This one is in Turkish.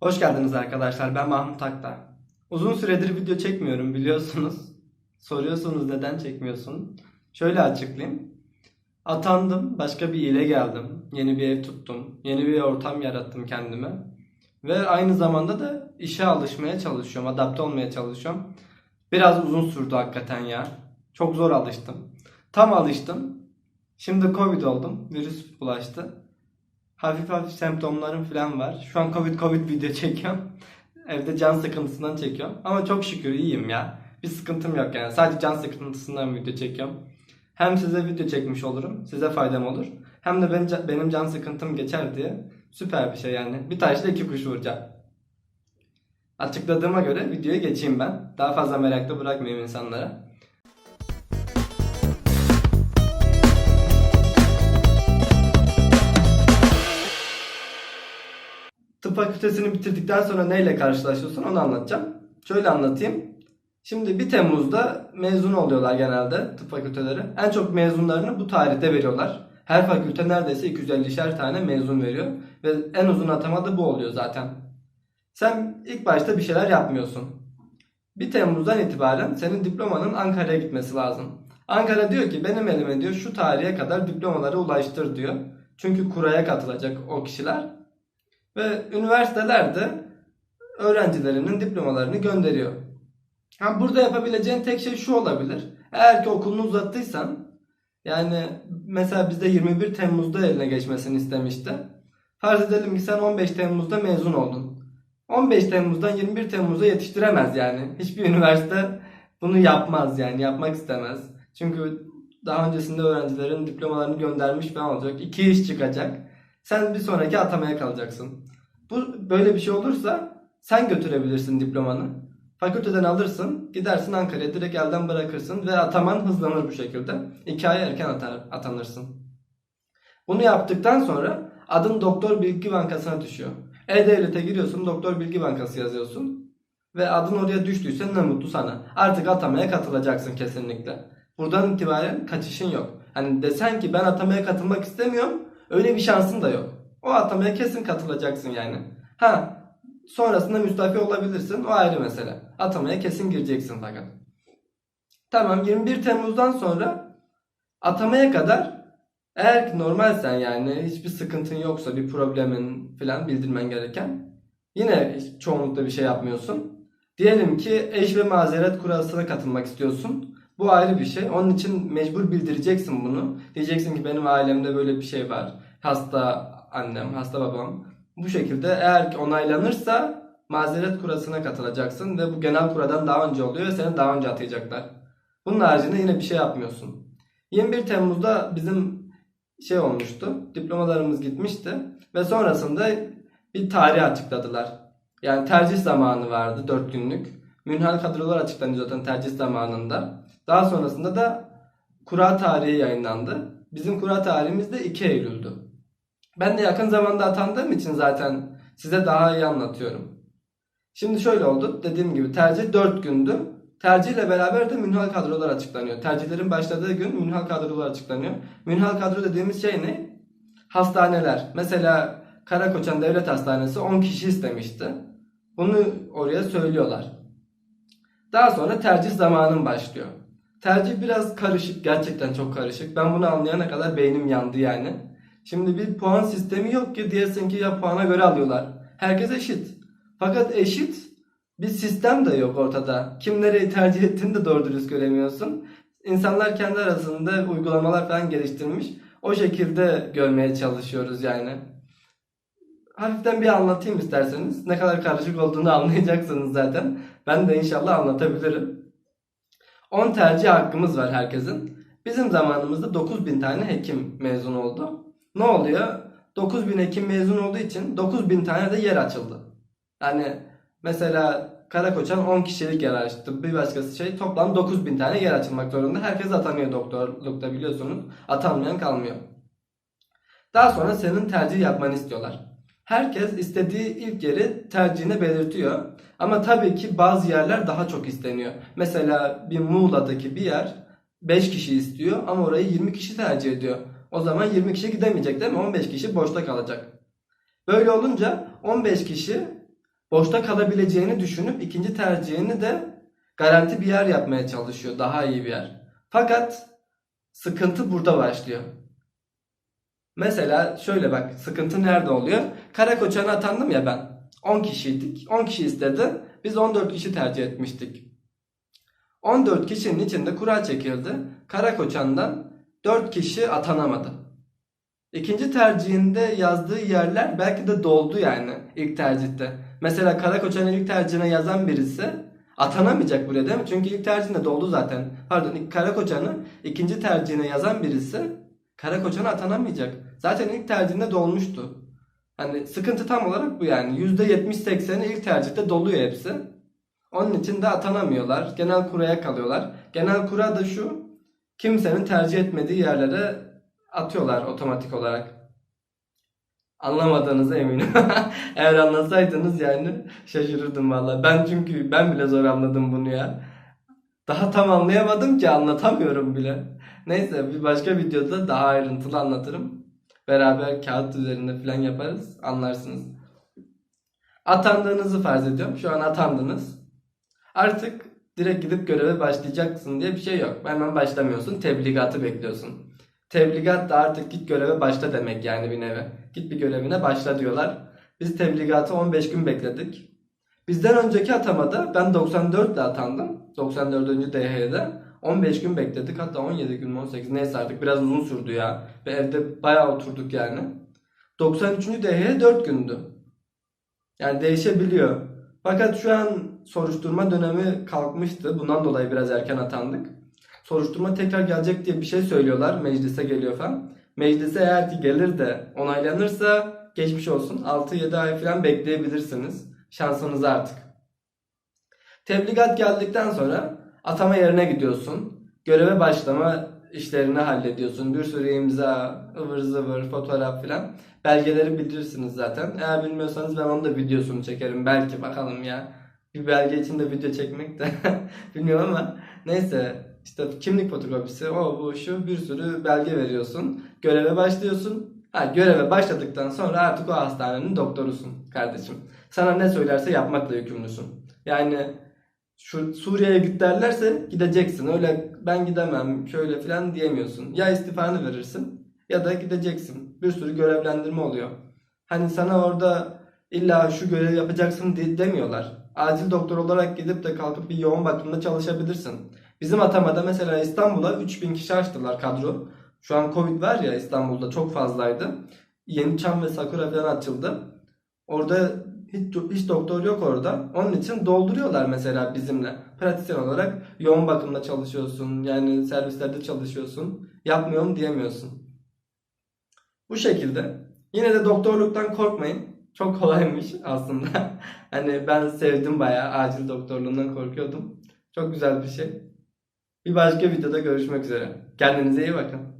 Hoş geldiniz arkadaşlar. Ben Mahmut Akta. Uzun süredir video çekmiyorum biliyorsunuz. Soruyorsunuz neden çekmiyorsun? Şöyle açıklayayım. Atandım, başka bir ile geldim. Yeni bir ev tuttum. Yeni bir ortam yarattım kendime. Ve aynı zamanda da işe alışmaya çalışıyorum, adapte olmaya çalışıyorum. Biraz uzun sürdü hakikaten ya. Çok zor alıştım. Tam alıştım. Şimdi Covid oldum. Virüs bulaştı. Hafif hafif semptomlarım falan var. Şu an Covid Covid video çekiyorum. Evde can sıkıntısından çekiyorum. Ama çok şükür iyiyim ya. Bir sıkıntım yok yani. Sadece can sıkıntısından video çekiyorum. Hem size video çekmiş olurum. Size faydam olur. Hem de benim, benim can sıkıntım geçer diye. Süper bir şey yani. Bir taşla iki kuş vuracağım. Açıkladığıma göre videoya geçeyim ben. Daha fazla merakta bırakmayayım insanlara. Tıp fakültesini bitirdikten sonra neyle karşılaşıyorsun onu anlatacağım. Şöyle anlatayım. Şimdi 1 Temmuz'da mezun oluyorlar genelde tıp fakülteleri. En çok mezunlarını bu tarihte veriyorlar. Her fakülte neredeyse 250'şer tane mezun veriyor. Ve en uzun atama da bu oluyor zaten. Sen ilk başta bir şeyler yapmıyorsun. 1 Temmuz'dan itibaren senin diplomanın Ankara'ya gitmesi lazım. Ankara diyor ki benim elime diyor şu tarihe kadar diplomaları ulaştır diyor. Çünkü kuraya katılacak o kişiler. Ve üniversiteler de öğrencilerinin diplomalarını gönderiyor. Ha, burada yapabileceğin tek şey şu olabilir. Eğer ki okulunu uzattıysan yani mesela bizde 21 Temmuz'da eline geçmesini istemişti. Farz edelim ki sen 15 Temmuz'da mezun oldun. 15 Temmuz'dan 21 Temmuz'a yetiştiremez yani. Hiçbir üniversite bunu yapmaz yani yapmak istemez. Çünkü daha öncesinde öğrencilerin diplomalarını göndermiş falan olacak. İki iş çıkacak. Sen bir sonraki atamaya kalacaksın. Bu böyle bir şey olursa sen götürebilirsin diplomanı. Fakülteden alırsın, gidersin Ankara'ya direkt elden bırakırsın ve ataman hızlanır bu şekilde. İki ay erken atar, atanırsın. Bunu yaptıktan sonra adın Doktor Bilgi Bankası'na düşüyor. E-Devlet'e giriyorsun, Doktor Bilgi Bankası yazıyorsun. Ve adın oraya düştüyse ne mutlu sana. Artık atamaya katılacaksın kesinlikle. Buradan itibaren kaçışın yok. Hani desen ki ben atamaya katılmak istemiyorum, öyle bir şansın da yok. O atamaya kesin katılacaksın yani. Ha sonrasında müstafi olabilirsin o ayrı mesele. Atamaya kesin gireceksin fakat. Tamam 21 Temmuz'dan sonra atamaya kadar eğer ki normalsen yani hiçbir sıkıntın yoksa bir problemin falan bildirmen gereken yine çoğunlukla bir şey yapmıyorsun. Diyelim ki eş ve mazeret kurasına katılmak istiyorsun. Bu ayrı bir şey. Onun için mecbur bildireceksin bunu. Diyeceksin ki benim ailemde böyle bir şey var. Hasta annem, hasta babam. Bu şekilde eğer ki onaylanırsa mazeret kurasına katılacaksın ve bu genel kuradan daha önce oluyor ve seni daha önce atayacaklar. Bunun haricinde yine bir şey yapmıyorsun. 21 Temmuz'da bizim şey olmuştu. Diplomalarımız gitmişti ve sonrasında bir tarih açıkladılar. Yani tercih zamanı vardı 4 günlük. Münhal kadrolar açıklanıyor zaten tercih zamanında. Daha sonrasında da kura tarihi yayınlandı. Bizim kura tarihimiz de 2 Eylül'dü. Ben de yakın zamanda atandığım için zaten size daha iyi anlatıyorum. Şimdi şöyle oldu. Dediğim gibi tercih 4 gündü. Tercihle beraber de münhal kadrolar açıklanıyor. Tercihlerin başladığı gün münhal kadrolar açıklanıyor. Münhal kadro dediğimiz şey ne? Hastaneler. Mesela Karakoçan Devlet Hastanesi 10 kişi istemişti. Bunu oraya söylüyorlar. Daha sonra tercih zamanın başlıyor. Tercih biraz karışık. Gerçekten çok karışık. Ben bunu anlayana kadar beynim yandı yani. Şimdi bir puan sistemi yok ki diyesin ki ya puana göre alıyorlar. Herkes eşit. Fakat eşit bir sistem de yok ortada. Kim nereyi tercih ettiğini de doğru dürüst göremiyorsun. İnsanlar kendi arasında uygulamalar falan geliştirmiş. O şekilde görmeye çalışıyoruz yani. Hafiften bir anlatayım isterseniz. Ne kadar karışık olduğunu anlayacaksınız zaten. Ben de inşallah anlatabilirim. 10 tercih hakkımız var herkesin. Bizim zamanımızda 9000 tane hekim mezun oldu. Ne oluyor? 9000 hekim mezun olduğu için 9000 tane de yer açıldı. Yani mesela Karakoçan 10 kişilik yer açtı. Bir başkası şey toplam 9000 tane yer açılmak zorunda. Herkes atanıyor doktorlukta biliyorsunuz. Atanmayan kalmıyor. Daha sonra senin tercih yapmanı istiyorlar. Herkes istediği ilk yeri tercihine belirtiyor. Ama tabii ki bazı yerler daha çok isteniyor. Mesela bir Muğla'daki bir yer 5 kişi istiyor ama orayı 20 kişi tercih ediyor. O zaman 20 kişi gidemeyecek değil mi? 15 kişi boşta kalacak. Böyle olunca 15 kişi boşta kalabileceğini düşünüp ikinci tercihini de garanti bir yer yapmaya çalışıyor. Daha iyi bir yer. Fakat sıkıntı burada başlıyor. Mesela şöyle bak sıkıntı nerede oluyor? Karakoçan'a atandım ya ben. 10 kişiydik. 10 kişi istedi. Biz 14 kişi tercih etmiştik. 14 kişinin içinde kura çekildi. Karakoçan'dan 4 kişi atanamadı. İkinci tercihinde yazdığı yerler belki de doldu yani ilk tercihte. Mesela Karakoçan'ın ilk tercihine yazan birisi atanamayacak buraya değil mi? Çünkü ilk tercihinde doldu zaten. Pardon Karakoçan'ı ikinci tercihine yazan birisi Karakoçan'a atanamayacak. Zaten ilk tercihinde dolmuştu. Hani sıkıntı tam olarak bu yani. %70-80'i ilk tercihte doluyor hepsi. Onun için de atanamıyorlar. Genel kuraya kalıyorlar. Genel kura da şu. Kimsenin tercih etmediği yerlere atıyorlar otomatik olarak. Anlamadığınıza eminim. Eğer anlasaydınız yani şaşırırdım valla. Ben çünkü ben bile zor anladım bunu ya. Daha tam anlayamadım ki anlatamıyorum bile. Neyse bir başka videoda daha ayrıntılı anlatırım. Beraber kağıt üzerinde falan yaparız. Anlarsınız. Atandığınızı farz ediyorum. Şu an atandınız. Artık direkt gidip göreve başlayacaksın diye bir şey yok. Hemen başlamıyorsun. Tebligatı bekliyorsun. Tebligat da artık git göreve başla demek yani bir nevi. Git bir görevine başla diyorlar. Biz tebligatı 15 gün bekledik. Bizden önceki atamada ben 94 ile atandım. 94. DH'de. 15 gün bekledik. Hatta 17 gün mü 18 neyse artık biraz uzun sürdü ya. Ve evde bayağı oturduk yani. 93. DH 4 gündü. Yani değişebiliyor. Fakat şu an soruşturma dönemi kalkmıştı. Bundan dolayı biraz erken atandık. Soruşturma tekrar gelecek diye bir şey söylüyorlar. Meclise geliyor falan. Meclise eğer ki gelir de onaylanırsa geçmiş olsun. 6-7 ay falan bekleyebilirsiniz. Şansınız artık. Tebligat geldikten sonra atama yerine gidiyorsun. Göreve başlama işlerini hallediyorsun. Bir sürü imza, ıvır zıvır, fotoğraf filan. Belgeleri bilirsiniz zaten. Eğer bilmiyorsanız ben onun da videosunu çekerim. Belki bakalım ya. Bir belge için de video çekmek de bilmiyorum ama neyse işte kimlik fotokopisi o bu şu bir sürü belge veriyorsun. Göreve başlıyorsun. Ha, göreve başladıktan sonra artık o hastanenin doktorusun kardeşim. Sana ne söylerse yapmakla yükümlüsün. Yani şu Suriye'ye git derlerse gideceksin. Öyle ben gidemem şöyle falan diyemiyorsun. Ya istifanı verirsin ya da gideceksin. Bir sürü görevlendirme oluyor. Hani sana orada illa şu görevi yapacaksın de- demiyorlar. Acil doktor olarak gidip de kalkıp bir yoğun bakımda çalışabilirsin. Bizim atamada mesela İstanbul'a 3000 kişi açtılar kadro. Şu an Covid var ya İstanbul'da çok fazlaydı. Yeni Çam ve Sakura falan açıldı. Orada hiç, hiç doktor yok orada. Onun için dolduruyorlar mesela bizimle. Pratisyen olarak yoğun bakımda çalışıyorsun. Yani servislerde çalışıyorsun. Yapmıyorum diyemiyorsun. Bu şekilde. Yine de doktorluktan korkmayın. Çok kolaymış aslında. hani ben sevdim bayağı. Acil doktorluğundan korkuyordum. Çok güzel bir şey. Bir başka videoda görüşmek üzere. Kendinize iyi bakın.